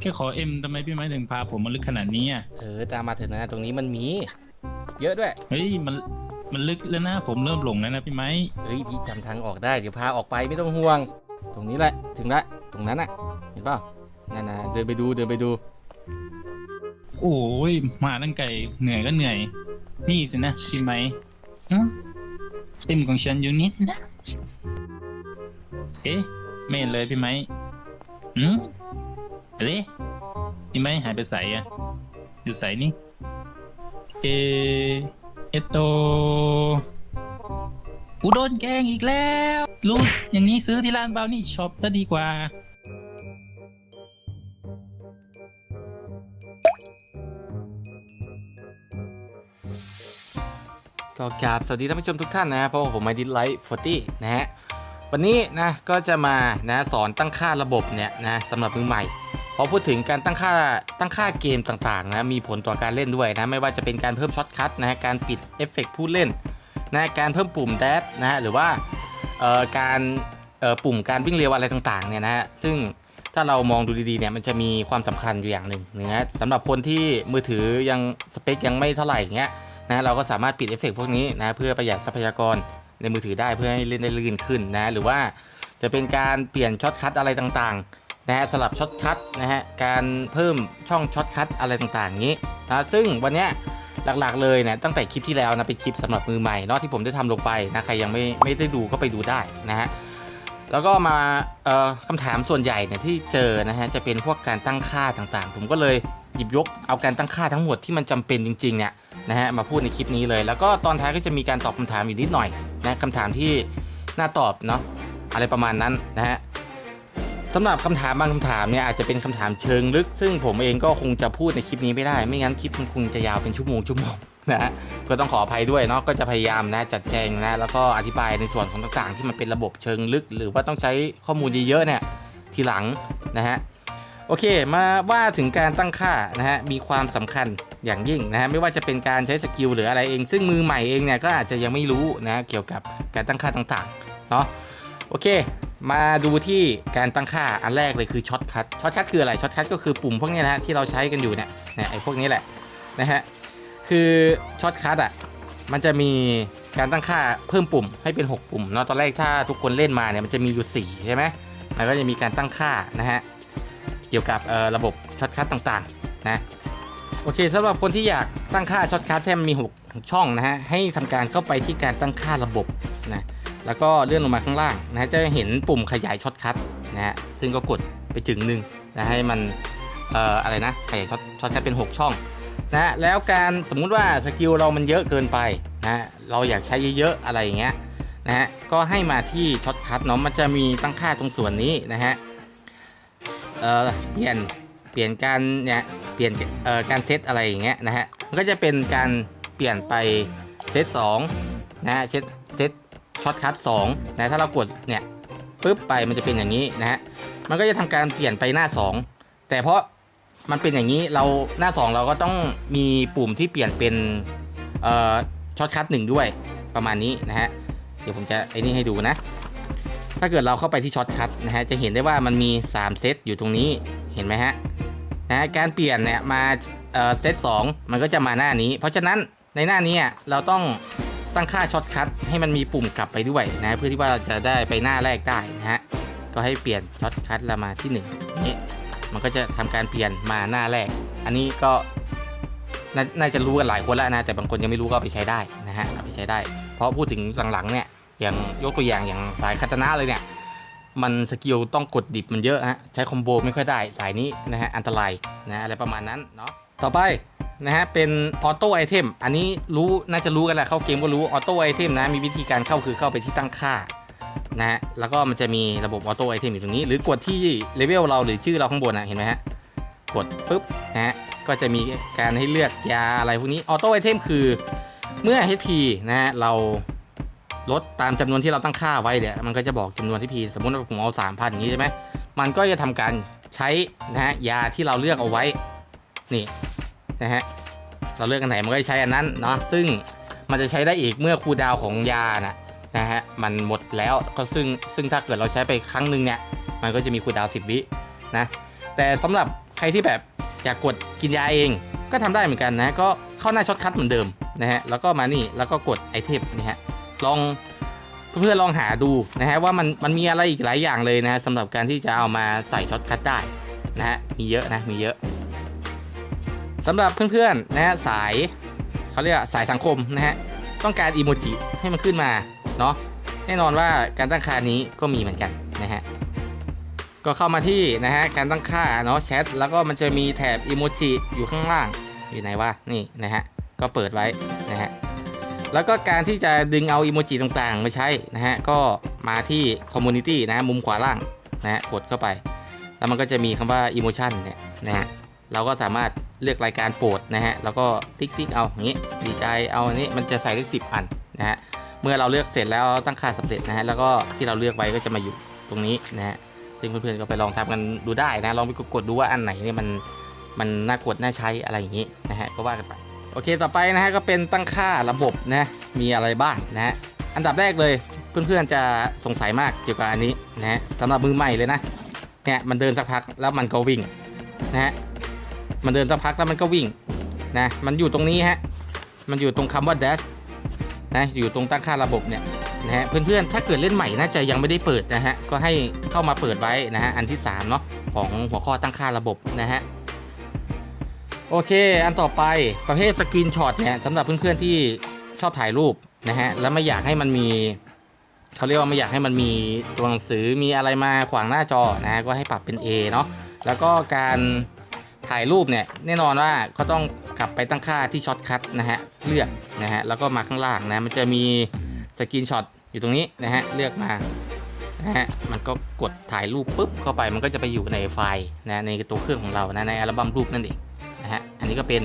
แค่ขอเอ็มทำไมพี่ไม้ถึงพาผมมาลึกขนาดนี้อะเออตามมาเถอะนะตรงนี้มันมี เยอะด้วย เฮ้ยมันมันลึกแล้วนะผมเริ่มหลงแล้วนะพี่ไม้เฮ้ยพี่จำทางออกได้เดี๋ยวพาออกไปไม่ต้องห่วง ตรงนี้แหละถึงละตรงนั้นน่ะ เห็นเปล่านั่นนะเดินไปดูเดินไปดู โอ้ยมาตั้งไกลเหนื่อยก็เหนื่อย นี่สินะพี่ไม้อืมเอ็มของฉันอยู่นี่สินะเอ๊ะไม่เห็นเลยพี่ไม้อืม อะไรพี่ไม้หายไปใส่อะอยู่ใส่นี่เอเอโตกูโดนแกงอีกแล้วรู้อย่างนี้ซื้อที่ร้านเบานี่ช็อปซะดีกว่า ก็กราบสวัสดีท่านผู้ชมทุกท่านนะเพราะผมมาดิสไลท์40 นะฮะ วันนี้นะก็จะมานะสอนตั้งค่าระบบเนี่ยนะสำหรับมือใหม่ พอพูดถึงการตั้งค่าตั้งค่าเกมต่างๆนะมีผลต่อการเล่นด้วยนะไม่ว่าจะเป็นการเพิ่มช็อตคัทนะการปิดเอฟเฟกต์ผู้เล่นนะการเพิ่มปุ่มแดชนะฮะหรือว่าการปุ่มการวิ่งเร็วอะไรต่างๆเนี่ยนะฮะซึ่งถ้าเรามองดูดีๆเนี่ยมันจะมีความสำคัญอยู่อย่างหนึ่งนะฮะสำหรับคนที่มือถือยังสเปคยังไม่เท่าไหร่เงี้ยนะเราก็สามารถปิดเอฟเฟกต์พวกนี้นะเพื่อประหยัดทรัพยากรในมือถือได้เพื่อให้เล่นได้ลื่นขึ้นนะหรือว่าจะเป็นการเปลี่ยนช็อตคัทอะไรต่างๆ นะฮะสลับช็อตคัทนะฮะการเพิ่มช่องช็อตคัทอะไรต่างๆนี้นะซึ่งวันนี้หลักๆเลยเนี่ยตั้งแต่คลิปที่แล้วนะเป็นคลิปสำหรับมือใหม่เนาะที่ผมได้ทำลงไปนะใครยังไม่ไม่ได้ดูก็ไปดูได้นะฮะแล้วก็มาคำถามส่วนใหญ่เนี่ยที่เจอนะฮะจะเป็นพวกการตั้งค่าต่างๆ ผมก็เลยหยิบยกเอาการตั้งค่าทั้งหมดที่มันจำเป็นจริงๆเนี่ยนะฮะมาพูดในคลิปนี้เลย แล้วก็ตอนท้ายก็จะมีการตอบคำถามอีกนิดหน่อยนะคำถามที่น่าตอบเนาะอะไรประมาณนั้นนะฮะ สำหรับคำถามบางคำถามเนี่ยอาจจะเป็นคำถามเชิงลึก ซึ่งผมเองก็คงจะพูดในคลิปนี้ไม่ได้ ไม่งั้นคลิปมันคงจะยาวเป็นชั่วโมงชั่วโมงนะฮะก็ต้องขออภัยด้วยเนาะก็จะพยายามนะจัดแจงนะแล้วก็อธิบายในส่วนของต่างๆ ที่มันเป็นระบบเชิงลึก หรือว่าต้องใช้ข้อมูลเยอะๆเนี่ยทีหลังนะฮะโอเค มาว่าถึงการตั้งค่านะฮะมีความสำคัญอย่างยิ่งนะฮะไม่ว่าจะเป็นการใช้สกิลหรืออะไรเอง ซึ่งมือใหม่เองเนี่ยก็อาจจะยังไม่รู้นะเกี่ยวกับการตั้งค่าต่างๆเนาะโอเค มาดูที่การตั้งค่าอันแรกเลยคือช็อตคัทช็อตคัทคืออะไรช็อตคัทก็คือปุ่มพวกนี้นะฮะที่เราใช้กันอยู่เนี่ยเนี่ยไอ้พวกนี้แหละนะฮะคือช็อตคัทอะมันจะมีการตั้งค่าเพิ่มปุ่มให้เป็น 6 ปุ่มเนาะตอนแรกถ้าทุกคนเล่นมาเนี่ยมันจะมีอยู่4ใช่ไหมมันก็จะมีการตั้งค่านะฮะเกี่ยวกับระบบช็อตคัทต่างๆนะโอเคสำหรับคนที่อยากตั้งค่าช็อตคัทที่มันมี 6 ช่องนะฮะให้ทำการเข้าไปที่การตั้งค่าระบบ แล้วก็เลื่อนลงมาข้างล่างนะฮะจะเห็นปุ่มขยายช็อตคัทนะฮะซึ่งก็กดไปถึงหนึ่งนะให้มันเอ่ออะไรนะขยายช็อตช็อตคัทเป็น 6 ช่องนะฮะแล้วการสมมุติว่าสกิลเรามันเยอะเกินไปนะฮะเราอยากใช้เยอะๆอะไรอย่างเงี้ยนะฮะก็ให้มาที่ช็อตคัทเนาะมันจะมีตั้งค่าตรงส่วนนี้นะฮะเอ่อเปลี่ยนเปลี่ยนการเนี่ยเปลี่ยนเอ่อการเซตอะไรอย่างเงี้ยนะฮะมันก็จะเป็นการเปลี่ยนไปเซตสองนะฮะเซต ช็อตคัทสองนะถ้าเรากดเนี่ยปุ๊บไปมันจะเป็นอย่างนี้นะฮะมันก็จะทำการเปลี่ยนไปหน้า 2 แต่เพราะมันเป็นอย่างนี้เราหน้า 2 เราก็ต้องมีปุ่มที่เปลี่ยนเป็นเอ่อช็อตคัทหนึ่งด้วยประมาณนี้นะฮะเดี๋ยวผมจะไอ้นี่ให้ดูนะ ถ้าเกิดเราเข้าไปที่ช็อตคัทนะฮะจะเห็นได้ว่ามันมี 3 เซตอยู่ตรงนี้เห็นไหมฮะนะการเปลี่ยนเนี่ยมาเอ่อเซตสองมันก็จะมาหน้านี้ เพราะฉะนั้นในหน้านี้เราต้อง ตั้งค่าช็อตคัทให้มันมีปุ่มกลับไปด้วยนะเพื่อที่ว่าเราจะได้ไปหน้าแรกได้นะฮะก็ให้เปลี่ยนช็อตคัทเรามาที่1นี่มันก็จะทำการเปลี่ยนมาหน้าแรก อันนี้ก็นน่าจะรู้กันหลายคนแล้วนะแต่บางคนยังไม่รู้ก็ไปใช้ได้นะฮะไปใช้ได้ เพราะพูดถึงหลังๆเนี่ยอย่างยกตัวอย่างอย่างสายคาตานะเลยเนี่ยมันสกิลต้องกดดิบมันเยอะฮะใช้คอมโบไม่ค่อยได้สายนี้นะฮะอันตรายนะอะไรประมาณนั้นเนาะต่อไป นะฮะเป็นออโต้ไอเทมอันนี้รู้น่าจะรู้กันแหละเข้าเกมก็รู้ออโต้ไอเทมนะมีวิธีการเข้าคือเข้าไปที่ตั้งค่านะฮะแล้วก็มันจะมีระบบออโต้ไอเทมอยู่ตรงนี้ หรือกดที่เลเวลเราหรือชื่อเราข้างบนนะเห็นไหมฮะกดปุ๊บนะฮะก็จะมีการให้เลือกยาอะไรพวกนี้ออโต้ไอเทมคือเมื่อ HP นะฮะเราลดตามจำนวนที่เราตั้งค่าไว้เนี่ยมันก็จะบอกจำนวนที่พีสมมติว่าผมเอาสามพันอย่างนี้ใช่ไหมมันก็จะทำการใช้นะฮะยาที่เราเลือกเอาไว้นี่ นะฮะเราเลือกอันไหนมันก็ใช้อันนั้นเนาะซึ่งมันจะใช้ได้อีกเมื่อคูดาวของยานะนะฮะมันหมดแล้วก็ซึ่งซึ่งถ้าเกิดเราใช้ไปครั้งหนึ่งเนี่ยมันก็จะมีคูดาวสิบวินะแต่สำหรับใครที่แบบอยากกดกินยาเองก็ทำได้เหมือนกันนะก็เข้าหน้าช็อตคัทเหมือนเดิมนะฮะแล้วก็มานี่แล้วก็กดไอเทมนี่ฮะลองเพื่อนๆลองหาดูนะฮะว่ามันมันมีอะไรอีกหลายอย่างเลยนะฮะสำหรับการที่จะเอามาใส่ช็อตคัทได้นะฮะมีเยอะนะมีเยอะ สำหรับเพื่อนๆนะฮะสายเขาเรียกสายสังคมนะฮะต้องการอีโมจิให้มันขึ้นมาเนาะแน่นอนว่าการตั้งค่านี้ก็มีเหมือนกันนะฮะก็เข้ามาที่นะฮะการตั้งค่าเนาะแชทแล้วก็มันจะมีแถบอีโมจิอยู่ข้างล่างอยู่ไหนวะนี่นะฮะก็เปิดไว้นะฮะแล้วก็การที่จะดึงเอาอีโมจิต่างๆมาใช้นะฮะก็มาที่คอมมูนิตี้นะฮะมุมขวาล่างนะฮะกดเข้าไป แล้วมันก็จะมีคำว่าอีโมชันเนี่ยนะฮะ เราก็สามารถเลือกรายการโปรดนะฮะแล้วก็ติ๊กติ๊กเอาอย่างนี้ดีใจเอาอันนี้มันจะใส่เลขสิบอันนะฮะเมื่อเราเลือกเสร็จแล้วตั้งค่าสำเร็จนะฮะแล้วก็ที่เราเลือกไว้ก็จะมาอยู่ตรงนี้นะฮะซึ่งเพื่อนๆก็ไปลองทำกันดูได้นะลองไปกดดูว่าอันไหนเนี่ยมันมันน่ากดน่าใช้อะไรอย่างนี้นะฮะก็ว่ากันไปโอเคต่อไปนะฮะก็เป็นตั้งค่าระบบนะมีอะไรบ้างนะฮะอันดับแรกเลยเพื่อนๆจะสงสัยมากเกี่ยวกับอันนี้นะฮะสำหรับมือใหม่เลยนะเนี่ยมันเดินสักพักแล้วมันก็วิ่งนะฮะ มันเดินสักพักแล้วมันก็วิ่งนะมันอยู่ตรงนี้ฮะมันอยู่ตรงคำว่า dash นะอยู่ตรงตั้งค่าระบบเนี่ยนะฮะเพื่อนๆถ้าเกิดเล่นใหม่น่าจะยังไม่ได้เปิดนะฮะก็ให้เข้ามาเปิดไว้นะฮะอันที่3เนาะของหัวข้อตั้งค่าระบบนะฮะโอเค อันต่อไปประเภทสกรีนช็อตเนี่ยสำหรับเพื่อนๆที่ชอบถ่ายรูปนะฮะแล้วไม่อยากให้มันมีเขาเรียกว่าไม่อยากให้มันมีตัวหนังสือมีอะไรมาขวางหน้าจอนะฮะก็ให้ปรับเป็น A เนาะแล้วก็การ ถ่ายรูปเนี่ยแน่นอนว่าก็ต้องกลับไปตั้งค่าที่ช็อตคัทนะฮะเลือกนะฮะแล้วก็มาข้างล่างนะมันจะมีสกรีนช็อตอยู่ตรงนี้นะฮะเลือกมานะฮะมันก็กดถ่ายรูปปุ๊บเข้าไปมันก็จะไปอยู่ในไฟล์นะในตัวเครื่องของเรานะในอัลบั้มรูปนั่นเองนะฮะอันนี้ก็เป็น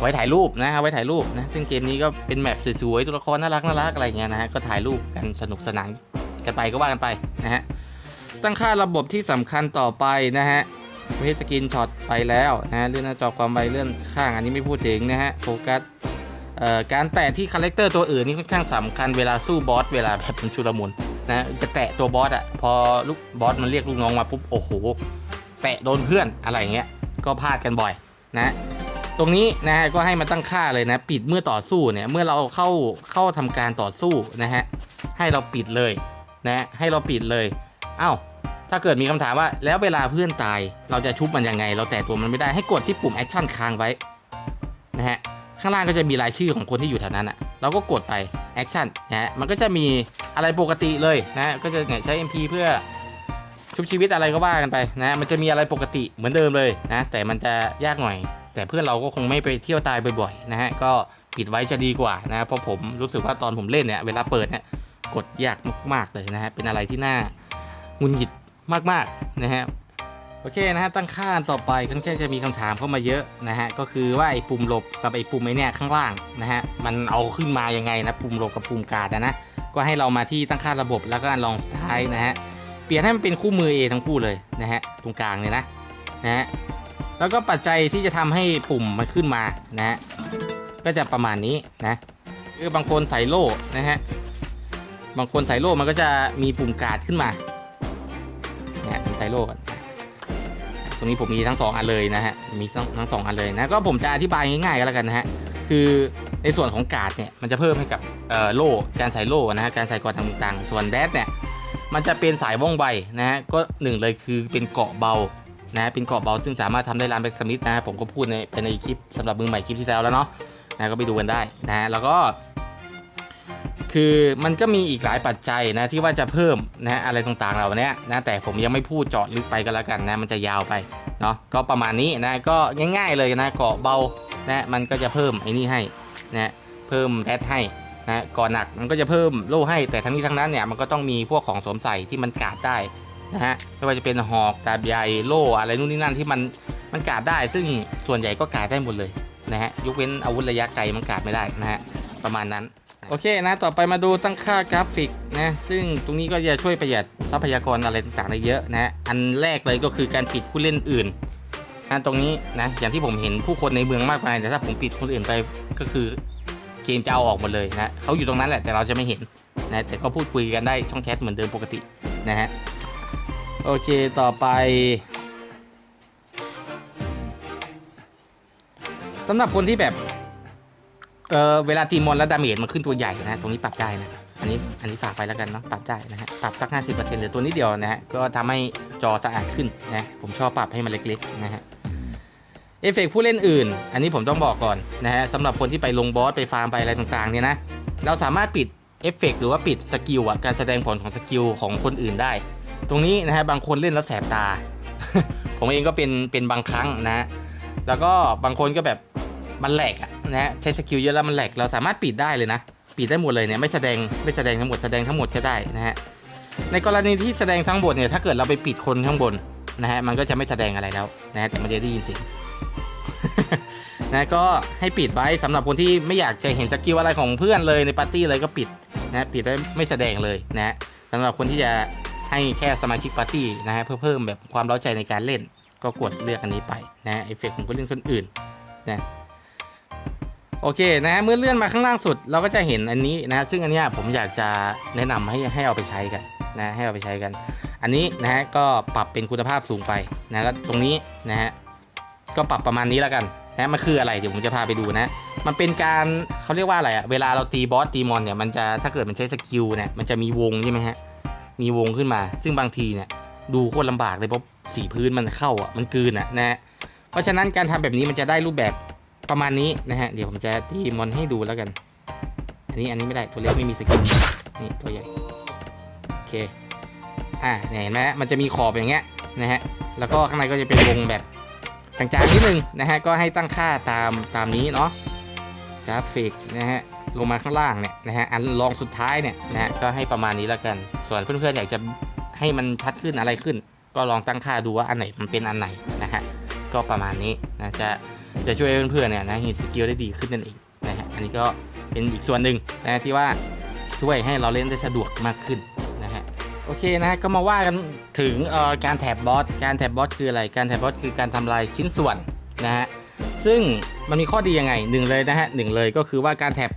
ไว้ถ่ายรูปนะเอาไว้ถ่ายรูปนะซึ่งเกมนี้ก็เป็นแมปสวยๆตัวละครน่ารักน่ารักอะไรเงี้ยนะฮะก็ถ่ายรูปกันสนุกสนานกันไปก็ว่ากันไปนะฮะตั้งค่าระบบที่สำคัญต่อไปนะฮะ ไม่ใช่สกรีนช็อตไปแล้วนะฮะเลื่อนหน้าจอความไวเลื่อนข้างอันนี้ไม่พูดถึงนะฮะโฟกัสการแตะที่คาแรคเตอร์ตัวอื่นนี่ค่อนข้างสำคัญเวลาสู้บอสเวลาแบบมันชุลมุนนะจะแตะตัวบอสอะพอลูกบอสมันเรียกลูกน้องมาปุ๊บโอ้โหแตะโดนเพื่อนอะไรเงี้ยก็พลาดกันบ่อยนะตรงนี้นะฮะก็ให้มันตั้งค่าเลยนะปิดเมื่อต่อสู้เนี่ยเมื่อเราเข้าเข้าทำการต่อสู้นะฮะให้เราปิดเลยนะให้เราปิดเลยเอ้า ถ้าเกิดมีคำถามว่าแล้วเวลาเพื่อนตาย เราจะชุบมันยังไง เราแตะตัวมันไม่ได้ให้กดที่ปุ่มแอคชั่นค้างไว้นะฮะข้างล่างก็จะมีรายชื่อของคนที่อยู่แถวนั้นอะเราก็กดไปแอคชั่นนะฮะมันก็จะมีอะไรปกติเลยนะก็จะใช้ MP เพื่อชุบชีวิตอะไรก็ว่ากันไปนะมันจะมีอะไรปกติเหมือนเดิมเลยนะแต่มันจะยากหน่อย แต่เพื่อนเราก็คงไม่ไปเที่ยวตายบ่อยๆนะฮะก็ปิดไว้จะดีกว่านะเพราะผมรู้สึกว่าตอนผมเล่นเนี่ยเวลาเปิดเนี่ยกดยากมากๆเลยนะฮะเป็นอะไรที่น่า งุนหงิดมากๆนะฮะโอเคนะฮะตั้งค่าต่อไปค่อนข้างจะมีคำถามเข้ามาเยอะนะฮะก็คือว่าไอ้ปุ่มหลบกับไอ้ปุ่มไอ้เนี่ยข้างล่างนะฮะมันเอาขึ้นมายังไงนะปุ่มหลบกับปุ่มการ์ดนะก็ให้เรามาที่ตั้งค่าระบบแล้วก็ลองสุดท้ายนะฮะเปลี่ยนให้มันเป็นคู่มือ A ทั้งคู่เลยนะฮะตรงกลางเนี่ยนะนะฮะแล้วก็ปัจจัยที่จะทำให้ปุ่มมันขึ้นมานะฮะก็จะประมาณนี้นะคือบางคนใส่โล่นะฮะบางคนใส่โล่มันก็จะมีปุ่มการ์ดขึ้นมา นะฮะผมใส่โล่ก่อนตรงนี้ผมมีทั้ง 2 อันเลยนะฮะ มีทั้งทั้งสองอันเลยนะ ก็ผมจะอธิบายง่ายๆก็แล้วกันนะฮะ คือในส่วนของกาดเนี่ย มันจะเพิ่มให้กับโล่การใส่โล่นะฮะ การใส่กอดต่างๆ ส่วนแดดเนี่ย มันจะเป็นสายว่องไวนะฮะ ก็หนึ่งเลยคือเป็นเกาะเบา นะะเป็นเกาะเบาซึ่งสามารถทำได้ร้านแบ็กสมิธนะฮะ ผมก็พูดในไปในคลิปสำหรับมือใหม่คลิปที่แล้วแล้วเนาะ นะ ก็ไปดูกันได้นะฮะ แล้วก็ คือมันก็มีอีกหลายปัจจัยนะที่ว่าจะเพิ่มนะอะไรต่างๆเหล่านี้นะแต่ผมยังไม่พูดเจาะลึกไปก็แล้วกันนะมันจะยาวไปเนาะก็ประมาณนี้นะก็ง่าย ๆเลยนะเกาะเบานะมันก็จะเพิ่มไอ้นี่ให้นะเพิ่มแดดให้นะก่อนหนักมันก็จะเพิ่มโล่ให้ แต่ทั้งนี้ทั้งนั้นเนี่ยมันก็ต้องมีพวกของสวมใส่ที่มันกาดได้นะฮะไม่ว่าจะเป็นหอกดาบใหญ่โล่อะไรนู่นนี่นั่นที่มันมันกาดได้ ซึ่งส่วนใหญ่ก็กาดได้หมดเลยนะฮะยกเว้นอาวุธระยะไกลมันกาดไม่ได้นะฮะประมาณนั้น โอเคนะ ต่อไปมาดูตั้งค่ากราฟิกนะ ซึ่งตรงนี้ก็จะช่วยประหยัดทรัพยากรอะไรต่างๆได้เยอะนะ อันแรกเลยก็คือการปิดผู้เล่นอื่นนะตรงนี้นะ อย่างที่ผมเห็นผู้คนในเมืองมากมาย แต่ถ้าผมปิดคนอื่นไปก็คือเกมจะเอาออกหมดเลยนะเขาอยู่ตรงนั้นแหละแต่เราจะไม่เห็นนะ แต่ก็พูดคุยกันได้ช่องแชทเหมือนเดิมปกตินะฮะ โอเค ต่อไปสำหรับคนที่แบบ เออเวลาตีมอนแล้วดาเมจมันขึ้นตัวใหญ่นะ ตรงนี้ปรับได้นะ อันนี้อันนี้ฝากไปแล้วกันเนาะปรับได้นะฮะปรับสัก 50%เหลือตัวนี้เดียวนะฮะก็ทำให้จอสะอาดขึ้นนะผมชอบปรับให้มันเล็กๆนะฮะเอฟเฟกต์ผู้เล่นอื่น อันนี้ผมต้องบอกก่อนนะฮะสำหรับคนที่ไปลงบอสไปฟาร์มไปอะไรต่างๆเนี่ยนะเราสามารถปิดเอฟเฟกต์หรือว่าปิดสกิลอะการแสดงผลของสกิลของคนอื่นได้ ตรงนี้นะฮะบางคนเล่นแล้วแสบตา ผมเองก็เป็นเป็นบางครั้งนะ แล้วก็บางคนก็แบบ มันแหลกอะนะฮะใช้สกิลเยอะแล้วมันแหลกเราสามารถปิดได้เลยนะ ปิดได้หมดเลยเนี่ยไม่แสดงไม่แสดงทั้งหมดแสดงทั้งหมดก็ได้นะฮะในกรณีที่แสดงทั้งหมดเนี่ยถ้าเกิดเราไปปิดคนข้างบนนะฮะมันก็จะไม่แสดงอะไรแล้วนะฮะแต่มันจะได้ยินเสียงนะก็ให้ปิดไว้สำหรับคนที่ไม่อยากจะเห็นสกิลอะไรของเพื่อนเลยในปาร์ตี้เลยก็ปิดนะปิดไว้ไม่แสดงเลยนะฮะสำหรับคนที่จะให้แค่สมาชิกปาร์ตี้นะฮะเพื่อเพิ่มแบบความเร้าใจในการเล่น ก็กดเลือกอันนี้ไปนะฮะเอฟเฟกของผู้เล่นคนอื่นนะ โอเคนะฮะเมื่อเลื่อนมาข้างล่างสุด เราก็จะเห็นอันนี้นะซึ่งอันนี้ผมอยากจะแนะนำให้ให้เอาไปใช้กันนะให้เอาไปใช้กัน อันนี้นะฮะก็ปรับเป็นคุณภาพสูงไปนะแล้วตรงนี้นะฮะก็ปรับประมาณนี้แล้วกันนะมันคืออะไรเดี๋ยวผมจะพาไปดูนะ มันเป็นการเขาเรียกว่าอะไรอะเวลาเราตีบอสตีมอนเนี่ยมันจะถ้าเกิดมันใช้สกิลเนี่ยมันจะมีวงใช่ไหมฮะมีวงขึ้นมา ซึ่งบางทีเนี่ยดูโคตรลำบากเลยเพราะสีพื้นมันเข้าอะมันกืนอะนะฮะเพราะฉะนั้นการทำแบบนี้มันจะได้รูปแบบ ประมาณนี้นะฮะ เดี๋ยวผมจะตีมอนให้ดูแล้วกัน อันนี้อันนี้ไม่ได้ตัวเล็กไม่มีสกิลนี่ตัวใหญ่ โอเค อ่าเนี่ยเห็นไหมฮะมันจะมีขอบอย่างเงี้ยนะฮะ แล้วก็ข้างในก็จะเป็นวงแบบจางๆนิดนึงนะฮะ ก็ให้ตั้งค่าตามตามนี้เนาะกราฟิกนะฮะลงมาข้างล่างเนี่ยนะฮะ อันรองสุดท้ายเนี่ยนะฮะ ก็ให้ประมาณนี้แล้วกัน ส่วนเพื่อนๆอยากจะให้มันชัดขึ้นอะไรขึ้น ก็ลองตั้งค่าดูว่าอันไหนมันเป็นอันไหนนะฮะ ก็ประมาณนี้นะจะ จะช่วยเพื่อนๆเนี่ยนะเห็นสกิลได้ดีขึ้นนั่นเองนะฮะอันนี้ก็เป็นอีกส่วนหนึ่งนะที่ว่าช่วยให้เราเล่นได้สะดวกมากขึ้นนะฮะโอเคนะฮะก็มาว่ากันถึงเอ่อการแท็บบอสการแท็บบอสคืออะไรการแท็บบอสคือการทำลายชิ้นส่วนนะฮะซึ่งมันมีข้อดียังไงหนึ่งเลยนะฮะหนึ่งเลยก็คือว่าการแท็บ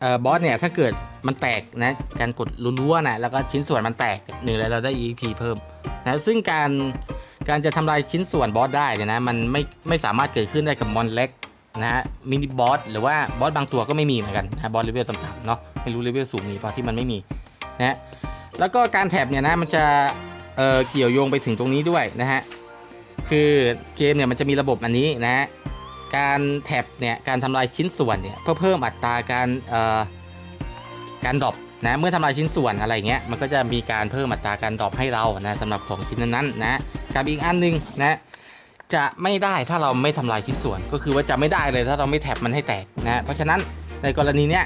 เอ่อบอสเนี่ยถ้าเกิดมันแตกนะการกดรัวๆนะแล้วก็ชิ้นส่วนมันแตกหนึ่งเลยเราได้ EP เพิ่มนะซึ่งการ การจะทำลายชิ้นส่วนบอสได้เนี่ยนะมันไม่ไม่สามารถเกิดขึ้นได้กับมอนเล็กนะฮะมินิบอสหรือว่าบอสบางตัวก็ไม่มีเหมือนกันนะบอสเลเวลต่ำๆเนาะไม่รู้เลเวลสูงมีเปล่าที่มันไม่มีนะฮะแล้วก็การแท็บเนี่ยนะมันจะเออเกี่ยวโยงไปถึงตรงนี้ด้วยนะฮะคือเกมเนี่ยมันจะมีระบบอันนี้นะฮะการแท็บเนี่ยการทำลายชิ้นส่วนเนี่ยเพื่อเพิ่มอัตราการเออการดรอป นะเมื่อทำลายชิ้นส่วนอะไรเงี้ยมันก็จะมีการเพิ่มอัตราการดรอปให้เรานะสำหรับของชิ้นนั้นๆนะกับอีกอันหนึงนะจะไม่ได้ถ้าเราไม่ทำลายชิ้นส่วน ก็คือว่าจะไม่ได้เลยถ้าเราไม่แท็บมันให้แตกนะเพราะฉะนั้นในกรณีเนี้ย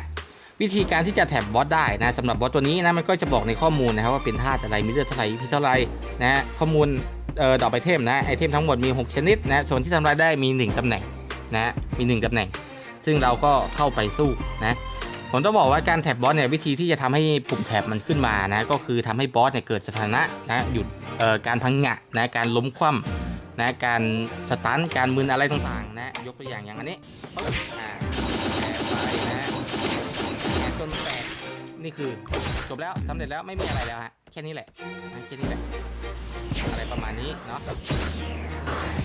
วิธีการที่จะแท็บบอสได้นะสำหรับบอสตัวนี้นะมันก็จะบอกในข้อมูลนะครับว่าเป็นธาตุอะไรมีเลือดเท่าไหร่พิเท่าไหร่นะข้อมูลเอ่อดอกไอเทมนะไอเทมทั้งหมดมี 6 ชนิดนะส่วนที่ทำลายได้มี 1ตำแหน่งนะมี 1ตำแหน่ง ซึ่งเราก็เข้าไปสู้นะ ผมต้องบอกว่าการแท็บบอสเนี่ยวิธีที่จะทำให้ปุ่มแท็บมันขึ้นมานะก็คือทำให้บอสเนี่ยเกิดสถานะนะหยุดการพังงะนะการล้มคว่ำนะการสตันการมึนอะไรต่างๆนะยกตัวอย่างอย่างอันนี้จนแตกนี่คือจบแล้วสำเร็จแล้วไม่มีอะไรแล้วฮะแค่นี้แหละนะแค่นี้แหละอะไรประมาณนี้เนาะ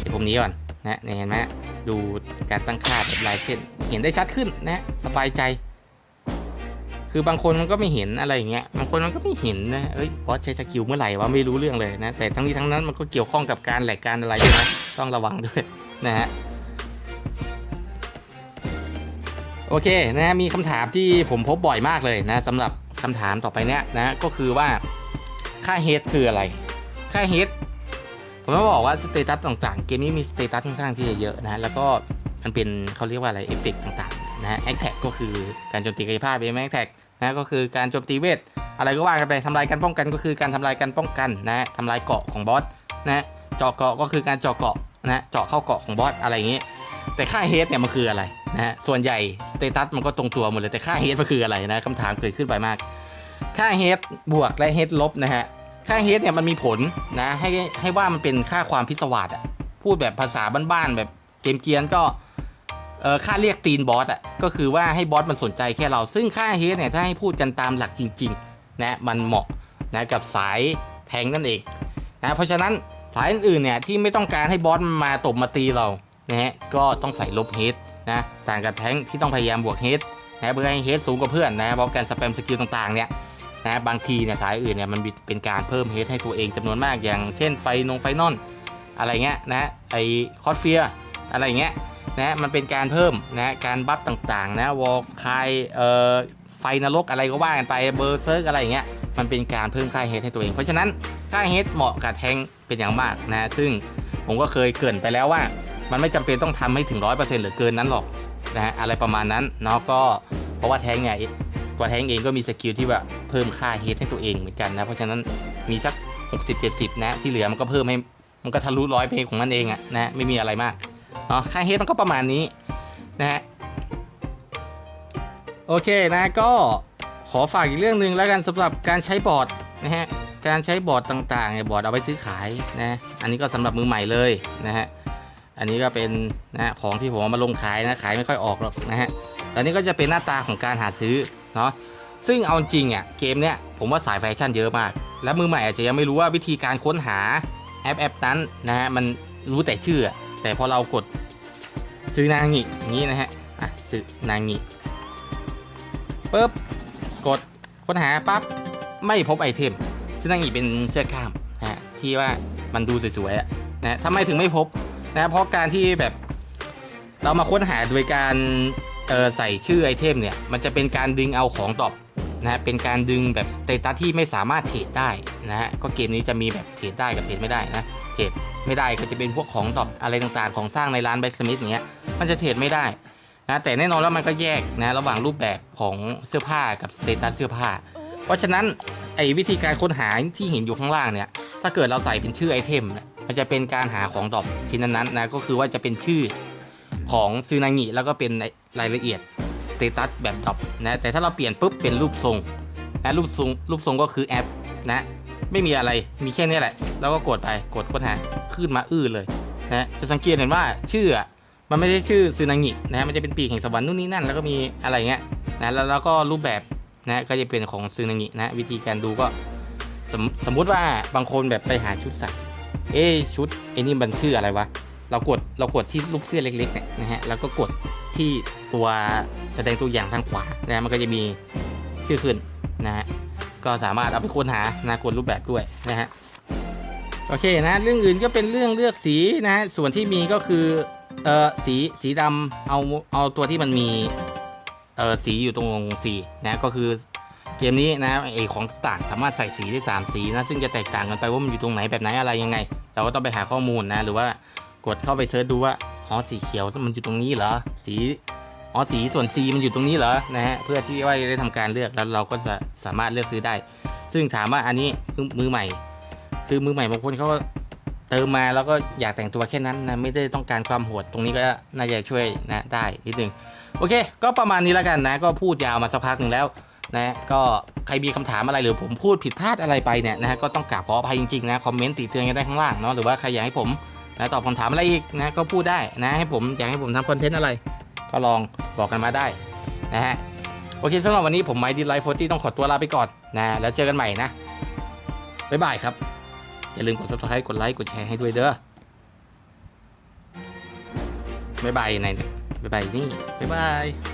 เดี๋ยวผมนี้ก่อนนะเนี่ยเห็นไหมดูการตั้งค่าแบบลายเส้นเห็นได้ชัดขึ้นนะสบายใจ คือบางคนมันก็ไม่เห็นอะไรอย่างเงี้ยบางคนมันก็ไม่เห็นนะเอ้ยบอสใช้สกิลเมื่อไหร่วะไม่รู้เรื่องเลยนะแต่ทั้งนี้ทั้งนั้นมันก็เกี่ยวข้องกับการแหลกการอะไรนะต้องระวังด้วยนะฮะโอเคนะมีคำถามที่ผมพบบ่อยมากเลยนะสำหรับคำถามต่อไปเนี้ยนะก็คือว่าค่าเฮดคืออะไร ค่าเฮดผมต้องบอกว่าสเตตัสต่างๆ เกมนี้มีสเตตัสค่อนข้างที่จะเยอะนะแล้วก็มันเป็นเขาเรียกว่าอะไรเอฟเฟกต่างๆนะฮะแอคแท็กก็คือการโจมตีกายภาพเป็นแอคแท็ก นะก็คือการโจมตีเวทอะไรก็ว่ากันไปทำลายการป้องกันก็คือการทำลายการป้องกันนะทำลายเกาะของบอสนะเจาะเกาะก็คือการเจาะเกาะนะเจาะเข้าเกาะของบอสอะไรอย่างงี้ แต่ค่าเฮดเนี่ยมันคืออะไรนะฮะส่วนใหญ่สเตตัสมันก็ตรงตัวหมดเลยแต่ค่าเฮดมันคืออะไรนะคำถามเกิดขึ้นไปมาก ค่าเฮดบวกและเฮดลบนะฮะค่าเฮดเนี่ยมันมีผลนะให้ให้ว่ามันเป็นค่าความพิศวาสอะพูดแบบภาษาบ้านๆแบบเกมเกียนก็ เออค่าเรียกตีนบอสอะก็คือว่าให้บอสมันสนใจแค่เราซึ่งค่าเฮดเนี่ยถ้าให้พูดกันตามหลักจริงๆนะมันเหมาะนะกับสายแทงนั่นเองนะเพราะฉะนั้นสายอื่นๆเนี่ยที่ไม่ต้องการให้บอสมาตบมาตีเรานะฮะก็ต้องใส่ลบเฮดนะต่างกับแทงที่ต้องพยายามบวกเฮดนะเพื่อให้เฮดสูงกว่าเพื่อนนะเพราะการสแปมสกิลต่างๆเนี่ยนะบางทีเนี่ยสายอื่นเนี่ยมันเป็นการเพิ่มเฮดให้ตัวเองจำนวนมากอย่างเช่นไฟนงไฟนอนอะไรเงี้ยนะไอคอสเฟียอะไรเงี้ย นะมันเป็นการเพิ่มนะการบัฟต่างๆนะวอลคายเอ่อไฟนรกอะไรก็ว่ากันไปเบอร์เซิร์กอะไรอย่างเงี้ยมันเป็นการเพิ่มค่าเฮดให้ตัวเอง เพราะฉะนั้นค่าเฮดเหมาะกับแทงเป็นอย่างมากนะซึ่งผมก็เคยเกินไปแล้วว่า มันไม่จำเป็นต้องทำให้ถึง 100%หรือเกินนั้นหรอกนะอะไรประมาณนั้นเนาะก็เพราะว่าแทงเนี่ยตัวแทงเองก็มีสกิลที่แบบเพิ่มค่าเฮดให้ตัวเองเหมือนกันนะเพราะฉะนั้นมีสัก 60-70 นะที่เหลือมันก็เพิ่มให้มันก็ทะลุร้อยเพลงของมันเองอะนะไม่มีอะไรมาก เนาะค่าเฮดมันก็ประมาณนี้นะฮะโอเคนะก็ขอฝากอีกเรื่องหนึ่งแล้วกันสำหรับการใช้บอร์ดนะฮะการใช้บอร์ดต่างๆเนี่ยบอร์ดเอาไปซื้อขายนะอันนี้ก็สำหรับมือใหม่เลยนะฮะอันนี้ก็เป็นนะของที่ผมมาลงขายนะขายไม่ค่อยออกหรอกนะฮะแล้วนี่ก็จะเป็นหน้าตาของการหาซื้อเนาะซึ่งเอาจริงอะเกมเนี้ยผมว่าสายแฟชั่นเยอะมาก และมือใหม่อาจจะยังไม่รู้ว่าวิธีการค้นหาแอปแอปนั้นนะฮะมันรู้แต่ชื่อ แต่พอเรากดซื้อนางงิงนี้นะฮะอะซื้อนางงิปุ๊บกดค้นหาปั๊บไม่พบไอเทมซึ่งนางงิเป็นเสื้อกล้ามนะฮะที่ว่ามันดูสวยๆอะนะทำไมถึงไม่พบนะเพราะการที่แบบเรามาค้นหาโดยการใส่ชื่อไอเทมเนี่ยมันจะเป็นการดึงเอาของตอบ นะฮะเป็นการดึงแบบสเตตัสที่ไม่สามารถเทรดได้นะฮะก็เกมนี้จะมีแบบเทรดได้กับเทรดไม่ได้นะเทรดไม่ได้ก็จะเป็นพวกของตอบอะไรต่างๆ ของสร้างในร้านแบ็กสมิธอย่างเงี้ยมันจะเทรดไม่ได้นะแต่แน่นอนแล้วมันก็แยกนะระหว่างรูปแบบของเสื้อผ้ากับสเตตัสเสื้อผ้า เพราะฉะนั้นไอ้วิธีการค้นหาที่เห็นอยู่ข้างล่างเนี่ยถ้าเกิดเราใส่เป็นชื่อไอเทมมันจะเป็นการหาของตอบชิ้นนั้นๆนะก็คือว่าจะเป็นชื่อของซูนางิแล้วก็เป็นรายละเอียด เตตัสแบบดรอปนะแต่ถ้าเราเปลี่ยนปุ๊บเป็นรูปทรงนะรูปทรงรูปทรงก็คือแอปนะไม่มีอะไรมีแค่นี้แหละ แล้วก็กดไปกดค้นหาขึ้นมาอื้อเลยนะจะสังเกตเห็นว่าชื่อมันไม่ใช่ชื่อซึนางินะมันจะเป็นปีกแห่งสวรรค์นู่นนี่นั่นแล้วก็มีอะไรเงี้ยนะแล้วแล้วก็รูปแบบนะก็จะเป็นของซึนางินะวิธีการดูก็สมสมมุติว่าบางคนแบบไปหาชุดใส่เอ๊ชุดไอ้นี่มันชื่ออะไรวะเรากดเรากดที่ลูกเสื้อเล็กๆเนี่ยนะฮะแล้วก็กดที่ตัว แสดงตัวอย่างทางขวานะมันก็จะมีชื่อขึ้นนะฮะก็สามารถเอาไปค้นหานะกดรูปแบบด้วยนะฮะโอเคนะเรื่องอื่นก็เป็นเรื่องเลือกสีนะฮะส่วนที่มีก็คือเออสีสีดำเอาเอาตัวที่มันมีเออสีอยู่ตรงสีนะก็คือเกมนี้นะไอของต่างสามารถใส่สีได้สามสีนะซึ่งจะแตกต่างกันไปว่ามันอยู่ตรงไหนแบบไหนอะไรยังไง เราก็ต้องไปหาข้อมูลนะหรือว่ากดเข้าไปเซิร์ชดูว่าอ๋อสีเขียวมันอยู่ตรงนี้เหรอสี อ๋อสีส่วน C มันอยู่ตรงนี้เหรอนะฮะเพื่อที่ว่าจะได้ทำการเลือกแล้วเราก็จะสามารถเลือกซื้อได้ ซึ่งถามว่าอันนี้มือใหม่ คือมือใหม่บางคนเขาก็เติมมาแล้วก็อยากแต่งตัวแค่นั้นนะไม่ได้ต้องการความโหดตรงนี้ก็น่าจะช่วยนะได้นิดนึงโอเค ก็ประมาณนี้แล้วกันนะ ก็พูดยาวมาสักพักหนึ่งแล้วนะก็ใครมีคำถามอะไรหรือผมพูดผิดพลาดอะไรไปเนี่ยนะฮะก็ต้องกราบขออภัยจริงๆนะคอมเมนต์ติเตือนกันได้ข้างล่างเนาะหรือว่าใครอยากให้ผมนะตอบคำถามอะไรอีกนะก็พูดได้นะให้ผมอยากให้ผมทำคอนเทนต์อะไร ก็ลองบอกกันมาได้นะฮะโอเคสำหรับวันนี้ผมไมค์ดีไลฟ์โฟตี้ต้องขอตัวลาไปก่อนนะแล้วเจอกันใหม่นะบ๊ายบายครับ อย่าลืมกด subscribe กดไลค์กดแชร์ให้ด้วยเด้อบ๊ายบายในเนี่ยบ๊ายบายนี่บ๊ายบาย